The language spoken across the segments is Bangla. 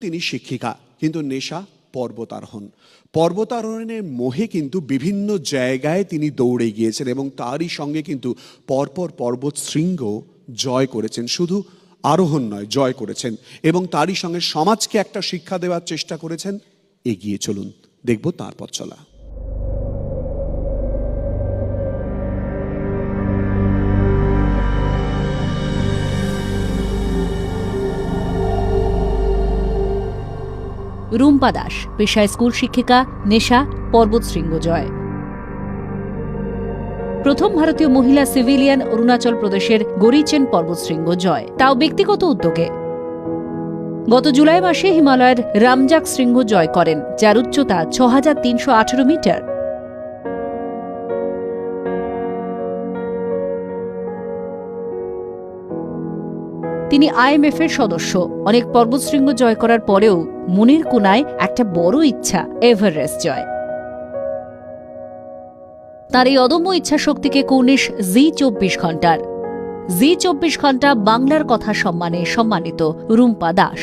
তিনি শিক্ষিকা, কিন্তু নেশা পর্বতারোহণ। পর্বতারোহণের মোহে কিন্তু বিভিন্ন জায়গায় তিনি দৌড়ে গিয়েছেন এবং তারই সঙ্গে কিন্তু পরপর পর্বত শৃঙ্গ জয় করেছেন। শুধু আরোহণ নয়, জয় করেছেন এবং তারই সঙ্গে সমাজকে একটা শিক্ষা দেওয়ার চেষ্টা করেছেন। এগিয়ে চলুন, দেখব তার পথ চলা। রুম্পা দাস, পেশায় স্কুল শিক্ষিকা নেশা, পর্বত শৃঙ্গ জয় প্রথম ভারতীয় মহিলা সিভিলিয়ান অরুণাচল প্রদেশের গরিচেন পর্বতশৃঙ্গ জয় তাও ব্যক্তিগত উদ্যোগে। গত জুলাই মাসে হিমালয়ের রামজাক শৃঙ্গ জয় করেন, যার উচ্চতা ছ মিটার। তিনি আইএমএফ এর সদস্য। অনেক পর্বতশৃঙ্গ জয় করার পরেও মনের কোনায় একটা বড় ইচ্ছা, এভারেস্ট জয়। তার এই অদম্য ইচ্ছা শক্তিকে কৌনিশ জি চব্বিশ ঘণ্টার জি চব্বিশ ঘণ্টা বাংলার কথা সম্মানে সম্মানিত রুম্পা দাস।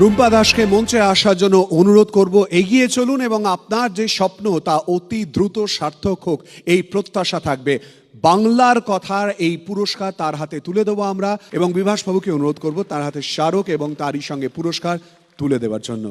রুম্পা দাসকে মঞ্চে আসার জন্য অনুরোধ করব, এগিয়ে চলুন এবং আপনার যে স্বপ্ন তা অতি দ্রুত সার্থক হোক, এই প্রত্যাশা থাকবে। বাংলার কথার এই পুরস্কার তার হাতে তুলে দেবো আমরা এবং বিভাসবাবুকে অনুরোধ করব তার হাতে স্মারক এবং তারই সঙ্গে পুরস্কার তুলে দেওয়ার জন্য।